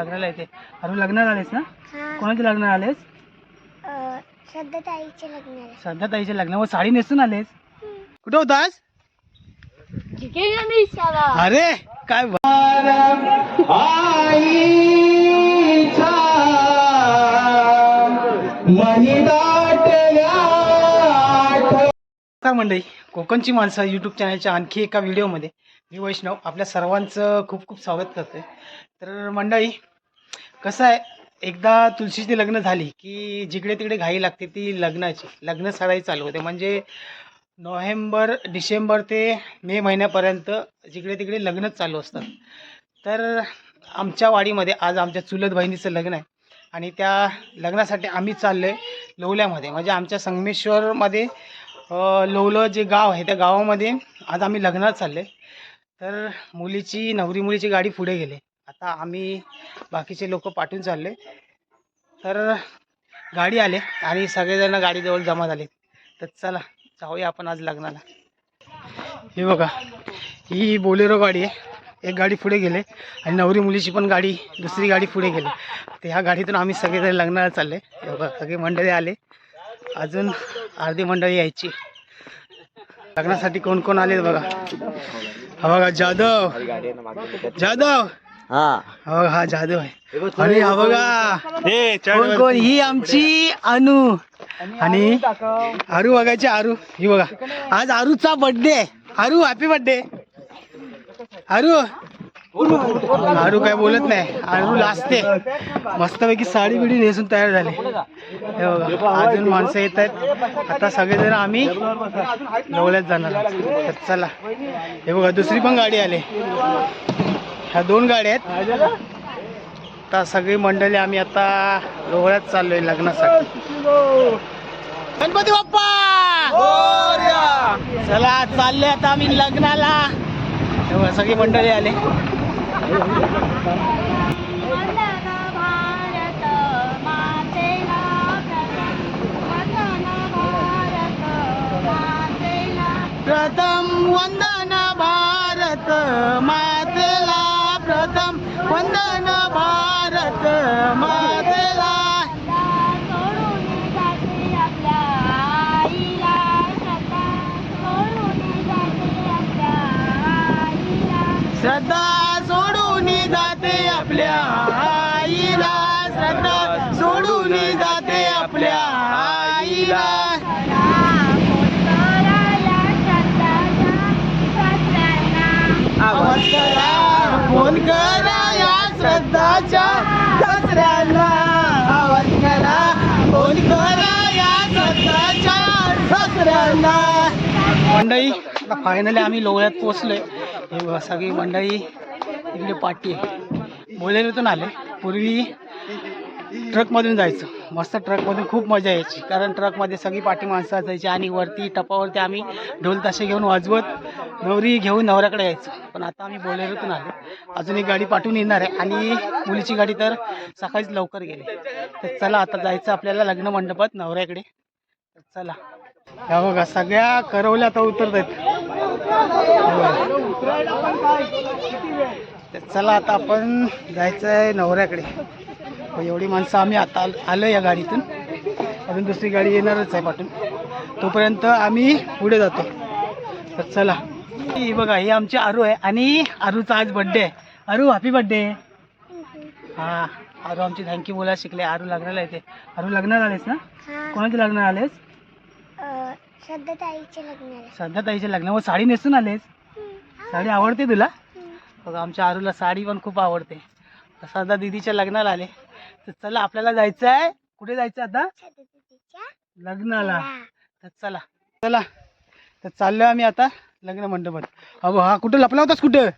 लग्नाला येते. आरू लग्नाला आलेस ना? हा. कोणाचे लग्न आलेस? सध्या ताईचे लग्न व साडी नेसून आलेस? कुठे होतास? अरे काय नमस्कार मंडळी कोकणची माणसं यूट्यूब चॅनलच्या आणखी एका व्हिडिओमध्ये मी वैष्णव आपल्या सर्वांचं खूप खूप स्वागत करतोय. तर मंडळी कसं आहे एकदा तुळशीची लग्न झाली की जिकडे तिकडे घाई लागते ती लग्नाची लग्न सराई चालू होते. म्हणजे नोव्हेंबर डिसेंबर ते मे महिन्यापर्यंत जिकडे तिकडे लग्नच चालू असतात. तर आमच्या वाडीमध्ये आज आमच्या चुलत बहिणीचं लग्न आहे. आणि त्या लग्नासाठी आम्ही चाललो आहे लोवल्यामध्ये. म्हणजे आमच्या संगमेश्वरमध्ये लोवलं जे गाव आहे त्या गावामध्ये आज आम्ही लग्नात चालले तर मुलीची नवरी मुलीची गाडी पुढे गेले. आता आम्ही बाकीचे लोक पाठवून चालले. तर गाडी आले आणि सगळेजण गाडीजवळ जमा झाले. तर चला जाऊया आपण आज लग्नाला. हे बघा ही बोलेरो गाडी आहे. एक गाडी पुढे गेले आणि नवरी मुलीची पण गाडी दुसरी गाडी पुढे गेली. तर ह्या गाडीतून आम्ही सगळेजण लग्नाला चालले. हे बघा सगळे मंडळी आले. अजून अर्धी मंडळी यायची. लग्नासाठी कोण कोण आले बघा? हा बघा जाधव. जाधव! हा. बघा हा जाधव आहे. आणि हा बघा कोण कोण? ही आमची अनु. आणि आरू बघायची आरू. ही बघा. आज आरूचा बर्थडे आहे. आरू हॅपी बर्थडे आरू. आरू काय बोलत नाही. आरू लाजते मस्तपैकी साडी बिडी नेसून तयार झाले. हे बघा अजून माणसं येत आहेत. आता सगळेजण आम्ही लवल्यात जाणार. तर चला. हे बघा दुसरी पण गाडी आली. ह्या दोन गाड्या आहेत. आता सगळी मंडळी आम्ही आता लोहळ्यात चाललोय लग्नासाठी. गणपती बाप्पा! चला चाललोय आता आम्ही लग्नाला. सगळी मंडळी आले. प्रथम वंदन! भारत मा मंडळी आता फायनली आम्ही लोहळ्यात पोचलो हे सगळी मंडळी इकडे पाठी आहे. आले. पूर्वी ट्रकमधून जायचं. मस्त ट्रकमधून खूप मजा यायची. कारण ट्रकमध्ये सगळी पाठी माणसं असायची आणि वरती टपावरती आम्ही ढोल ताशे घेऊन वाजवत नवरी घेऊन नवऱ्याकडे यायचं. पण आता आम्ही बोलेरोतून आलो. अजून एक गाडी पाठवून येणार आहे. आणि मुलीची गाडी तर सकाळीच लवकर गेली. तर चला आता जायचं आपल्याला लग्न मंडपात नवऱ्याकडे. तर चला. ह्या बघा सगळ्या करवल्या आता उतरत आहेत. चला आता आपण जायचं आहे नवऱ्याकडे एवढी माणसं आम्ही आता आल- या गाडीतून. अजून दुसरी गाडी येणारच आहे पाठून. तोपर्यंत आम्ही पुढे जातो. तर चला. ही बघा ही आमची आरू आहे आणि आरूचा आज बड्डे आहे. आरू हॅपी बड्डे हा आरू आमची थँक्यू बोला शिकले. आरू लग्नाला येते. आरू लग्नाला आलेस ना? कोणाचे लग्न आलेस? सध्या ताईचे लग्न आहे सध्या ताईचे लग्न मग साडी नेसून आलेस? साडी आवडते तुला? बघा आमच्या आरूला साडी पण खूप आवडते. सध्या दिदीच्या लग्नाला आले. तर चला आपल्याला जायचं आहे कुठे जायचं आता? लग्नाला. तर चला. चला. तर चाललोय आम्ही आता लग्न मंडपात. अहो हा कुठं लपला होतास कुठं?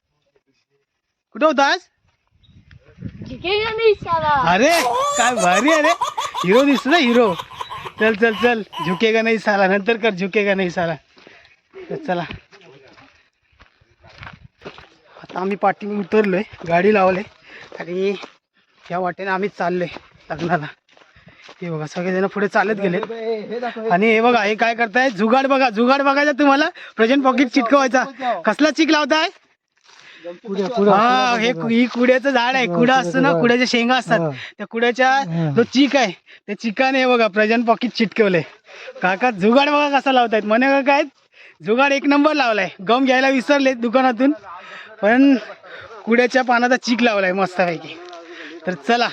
कुठं होतास? अरे काय भारी अरे हिरो दिसतो ना हिरो. चल चल चल. झुकेगा नाही साला. नंतर कर झुकेगा नाही साला. तर चला. आता आम्ही पाठी उतरलोय. गाडी लावले आणि या वाटेने आम्ही चाललोय लग्नाला. हे बघा सगळेजण पुढे चालत गेले. आणि हे बघा हे काय करताय? जुगाड बघा. जुगाड बघायचा तुम्हाला? प्रेझेंट पॉकेट चिटकवायचा. कसला चिक लावताय? हा हे ही कुड्याचं झाड आहे कुडा असतो ना कुड्याच्या शेंगा असतात. त्या कुड्याच्या जो चिक आहे त्या चिकाने हे बघा प्रजन पॉकीट चिटकवलंय काका जुगाड बघा कसा लावतायत. म्हणे का काय जुगाड एक नंबर लावलाय. गम घ्यायला विसरले दुकानातून. पण कुड्याच्या पानाचा चीक लावलाय मस्तपैकी. तर चला.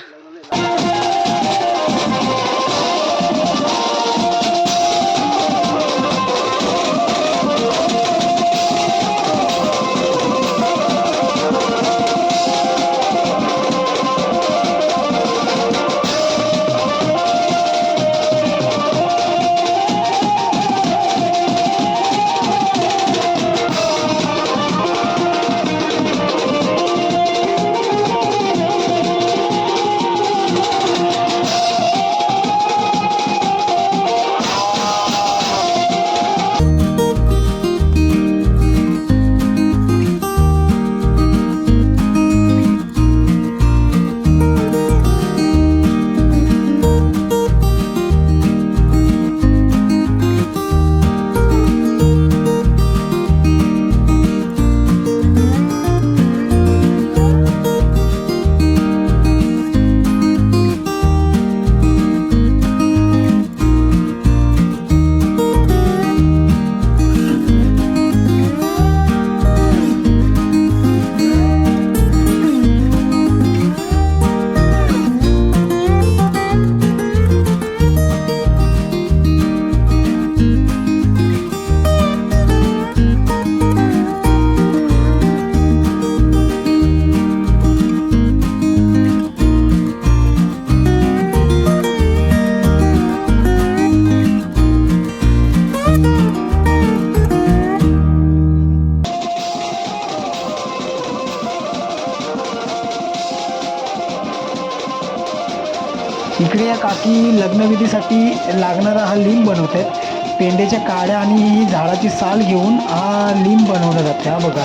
इकडे या काकी लग्नविधीसाठी लागणारा हा लिंब बनवत आहेत पेंड्याच्या काड्या आणि ही झाडाची साल घेऊन हा लिंब बनवला जाते हा बघा.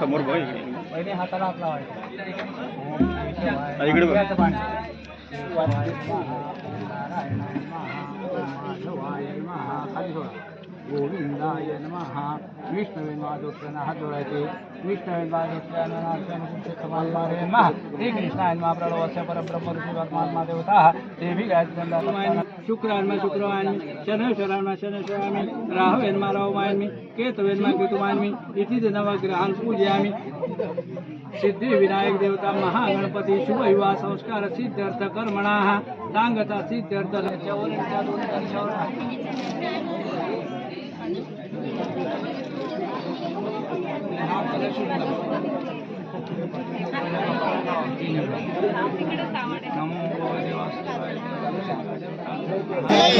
समोर बघ. हाताला आपला इकडे ગોવિંદાય નમઃ. વિષ્ણુ વિમાદોત્રના હાથ જોડાય છે. વિષ્ણુ વિમાદોત્રના કમાલમાં રે મહ શ્રી કૃષ્ણાયનમાં પ્રણવસ્ય પરબ્રહ્મ ઋષિ ભગવાનમાં દેવતા. દેવી ગાયત્રી શુક્રાયનમાં શુક્રવાયનમી શનેશ્વરાયમાં શનેશ્વરાયમી રાહવેનમાં રાહવાયનમી કેતવેનમાં કેતુવાયનમી ઇતિ નવગ્રહાન પૂજયામી. सिद्धी विनायक देवता महागणपती शुभ युवा संस्कार सिद्धार्थ कर्मणा सांगता सिद्धार्थ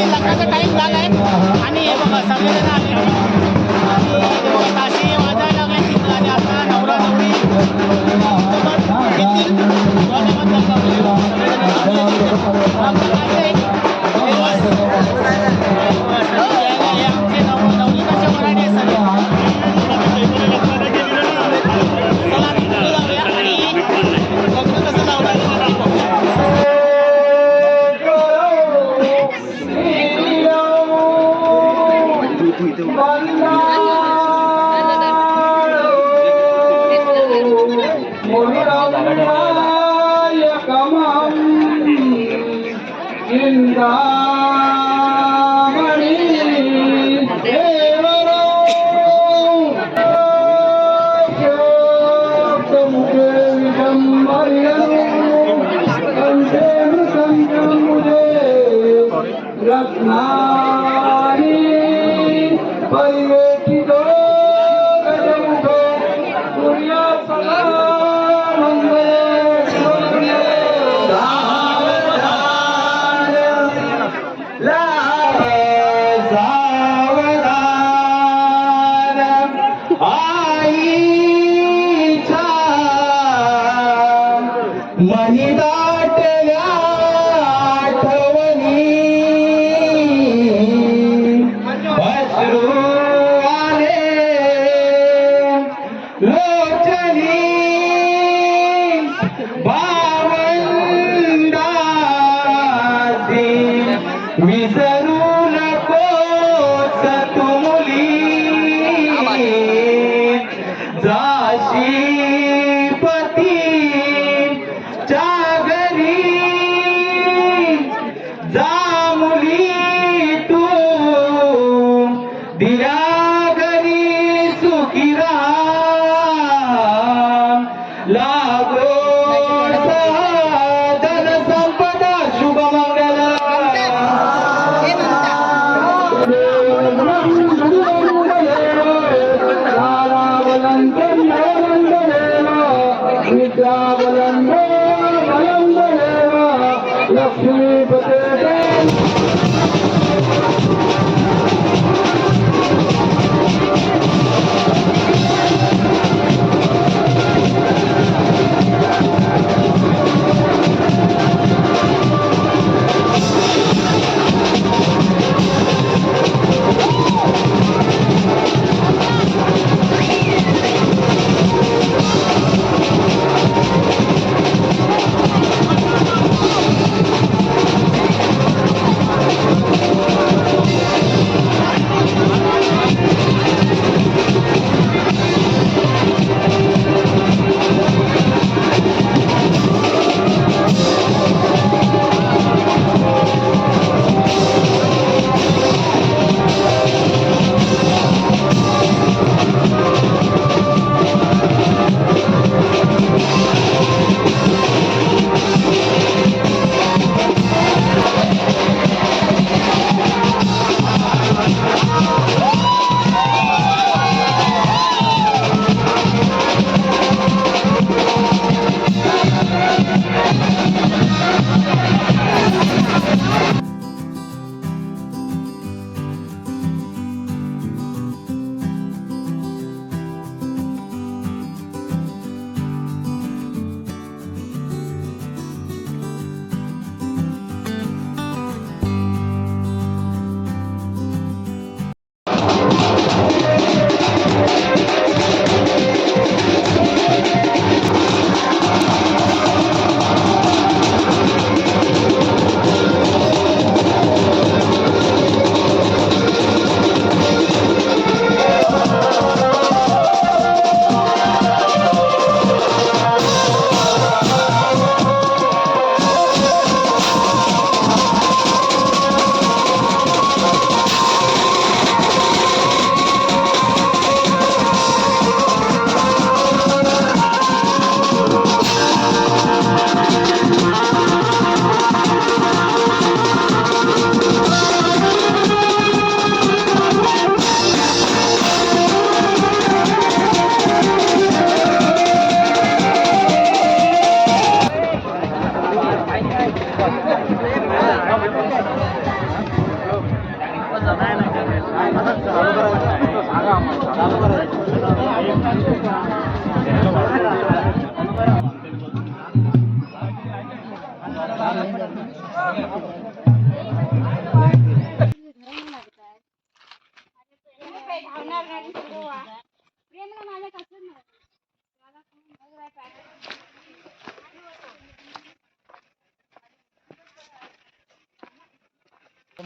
लग्नाचा टाइम झालाय आणि हे बघा सगळेजण आले आणि हे बघा ताशी वाजायला लागले तिथं आणि una cosa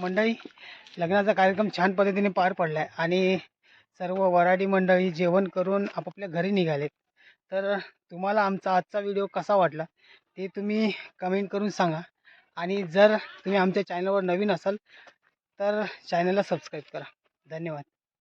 मंडळी लग्नाचा कार्यक्रम छान पद्धतीने पार पडला आहे आणि सर्व वराडी मंडळी जेवण करून आपापल्या घरी निघालेत. तर तुम्हाला आमचा आजचा व्हिडिओ कसा वाटला ते तुम्ही कमेंट करून सांगा. आणि जर तुम्ही आमच्या चॅनलवर नवीन असाल तर चॅनलला सबस्क्राईब करा. धन्यवाद.